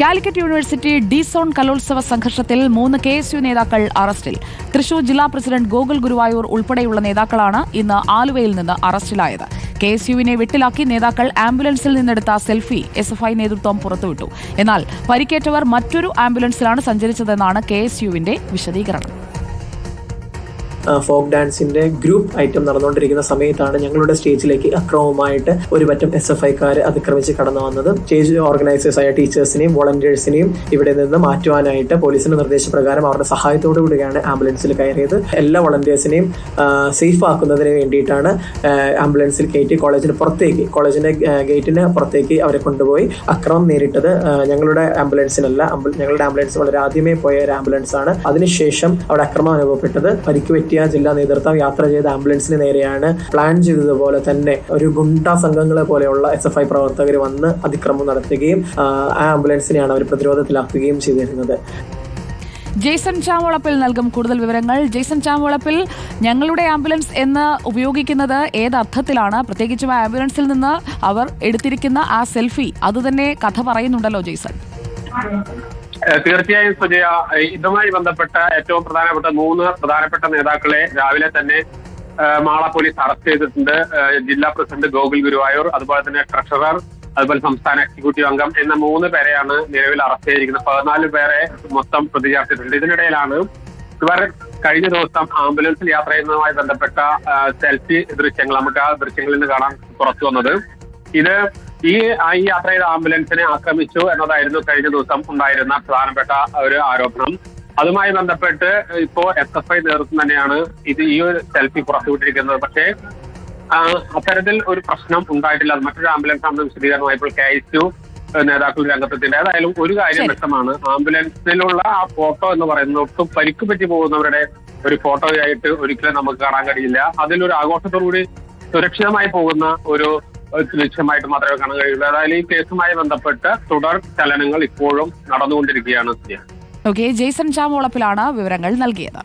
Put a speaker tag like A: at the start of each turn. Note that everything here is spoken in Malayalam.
A: കാലിക്കറ്റ് യൂണിവേഴ്സിറ്റി ഡി സോൺ കലോത്സവ സംഘർഷത്തിൽ മൂന്ന് കെ എസ് യു നേതാക്കൾ അറസ്റ്റിൽ. തൃശൂർ ജില്ലാ പ്രസിഡന്റ് ഗോകുൽ ഗുരുവായൂർ ഉൾപ്പെടെയുള്ള നേതാക്കളാണ് ഇന്ന് ആലുവയിൽ നിന്ന് അറസ്റ്റിലായത്. കെ എസ് യുവിനെ വെട്ടിലാക്കി നേതാക്കൾ ആംബുലൻസിൽ നിന്നെടുത്ത സെൽഫി എസ് എഫ് ഐ നേതൃത്വം പുറത്തുവിട്ടു. എന്നാൽ പരിക്കേറ്റവർ മറ്റൊരു ആംബുലൻസിലാണ് സഞ്ചരിച്ചതെന്നാണ് കെ എസ് യുവിന്റെ വിശദീകരണം.
B: ഫോക്ക് ഡാൻസിന്റെ ഗ്രൂപ്പ് ഐറ്റം നടന്നുകൊണ്ടിരിക്കുന്ന സമയത്താണ് ഞങ്ങളുടെ സ്റ്റേജിലേക്ക് അക്രമമായിട്ട് ഒരു പറ്റം എസ് എഫ് ഐക്കാർ അതിക്രമിച്ച് കടന്നു വന്നത്. സ്റ്റേജ് ഓർഗനൈസേഴ്സ് ആയ ടീച്ചേഴ്സിനെയും വോളണ്ടിയേഴ്സിനെയും ഇവിടെ നിന്ന് മാറ്റുവാനായിട്ട് പോലീസിന്റെ നിർദ്ദേശപ്രകാരം അവരുടെ സഹായത്തോടു കൂടിയാണ് ആംബുലൻസിൽ കയറിയത്. എല്ലാ വോളണ്ടിയേഴ്സിനെയും സേഫ് ആക്കുന്നതിന് വേണ്ടിയിട്ടാണ് ആംബുലൻസിൽ കയറ്റി കോളേജിന് പുറത്തേക്ക് കോളേജിന്റെ ഗേറ്റിന് പുറത്തേക്ക് അവരെ കൊണ്ടുപോയി അക്രമം നേരിട്ടത് ഞങ്ങളുടെ ആംബുലൻസിനല്ല. ഞങ്ങളുടെ ആംബുലൻസ് വളരെ ആദ്യമേ പോയ ഒരു ആംബുലൻസ് ആണ് അതിനുശേഷം അവിടെ അക്രമം അനുഭവപ്പെട്ടത് പരിക്ക് പറ്റിയ ജില്ലാ നേതൃത്വം യാത്ര ചെയ്ത ആംബുലൻസിന് നേരെയാണ് പ്ലാൻ ചെയ്തതുപോലെ തന്നെ ഒരു ഗുണ്ട സംഘങ്ങളെ പോലെയുള്ള എസ് എഫ് ഐ പ്രവർത്തകർ വന്ന് അതിക്രമം നടത്തുകയും ആ, ആംബുലൻസിനെയാണ് അവർ പ്രതിരോധത്തിലാക്കുകയും ചെയ്തിരുന്നത്.
A: ജെയ്സൺ ചാമോളപ്പിൽ നൽകും കൂടുതൽ വിവരങ്ങൾ. ജെയ്സൺ ചാമോളപ്പിൽ ഞങ്ങളുടെ ആംബുലൻസ് എന്ന് ഉപയോഗിക്കുന്നത് ഏതർത്ഥത്തിലാണ് പ്രത്യേകിച്ചും ആംബുലൻസിൽ നിന്ന് അവർ എടുത്തിരിക്കുന്ന ആ സെൽഫി അതുതന്നെ കഥ പറയുന്നുണ്ടല്ലോ ജെയ്സൺ
C: തീർച്ചയായും സുജയ ഇതുമായി ബന്ധപ്പെട്ട ഏറ്റവും പ്രധാനപ്പെട്ട മൂന്ന് പ്രധാനപ്പെട്ട നേതാക്കളെ രാവിലെ തന്നെ മാള പോലീസ് അറസ്റ്റ് ചെയ്തിട്ടുണ്ട്. ജില്ലാ പ്രസിഡന്റ് ഗോകുൽ ഗുരുവായൂർ അതുപോലെ തന്നെ ട്രഷറർ അതുപോലെ സംസ്ഥാന എക്സിക്യൂട്ടീവ് അംഗം എന്ന മൂന്ന് പേരെയാണ് നിലവിൽ അറസ്റ്റ് ചെയ്തിരിക്കുന്നത്. പതിനാല് പേരെ മൊത്തം പ്രതി ചേർത്തിട്ടുണ്ട് ഇതിനിടയിലാണ് ഇവർ കഴിഞ്ഞ ദിവസം ആംബുലൻസിൽ യാത്ര ചെയ്യുന്നതുമായി ബന്ധപ്പെട്ട സെൽഫി ദൃശ്യങ്ങൾ നമുക്ക് ആ ദൃശ്യങ്ങളിൽ നിന്ന് കാണാൻ പുറത്തു വന്നത്. ഇത് ഈ ഈ യാത്ര ചെയ്ത ആംബുലൻസിനെ ആക്രമിച്ചു എന്നതായിരുന്നു കഴിഞ്ഞ ദിവസം ഉണ്ടായിരുന്ന പ്രധാനപ്പെട്ട ഒരു ആരോപണം. അതുമായി ബന്ധപ്പെട്ട് ഇപ്പോ എസ് എഫ് ഐ നേതൃത്വം തന്നെയാണ് ഇത് ഈ ഒരു സെൽഫി പുറത്തുവിട്ടിരിക്കുന്നത് പക്ഷേ അത്തരത്തിൽ ഒരു പ്രശ്നം ഉണ്ടായിട്ടില്ല. അത് മറ്റൊരു ആംബുലൻസ് ആണെന്ന് വിശദീകരണമായപ്പോൾ കെ എസ് നേതാക്കൾ രംഗത്തെത്തിണ്ട് ഏതായാലും ഒരു കാര്യം വ്യക്തമാണ്. ആംബുലൻസിലുള്ള ആ ഫോട്ടോ എന്ന് പറയുന്നത് ഒട്ടും പരിക്ക് പറ്റി പോകുന്നവരുടെ ഒരു ഫോട്ടോയായിട്ട് ഒരിക്കലും നമുക്ക് കാണാൻ കഴിയില്ല. അതിലൊരു ആഘോഷത്തോടുകൂടി സുരക്ഷിതമായി പോകുന്ന ഒരു ഒരു ദൃശ്യമായിട്ട് മാത്രമേ കാണാൻ കഴിയുള്ളൂ. അതായത് ഈ കേസുമായി ബന്ധപ്പെട്ട് തുടർ ചലനങ്ങൾ ഇപ്പോഴും നടന്നുകൊണ്ടിരിക്കുകയാണ്
A: ഓക്കെ ജെയ്സൺ ചാമോളപ്പിലാണ് വിവരങ്ങൾ നൽകിയത്.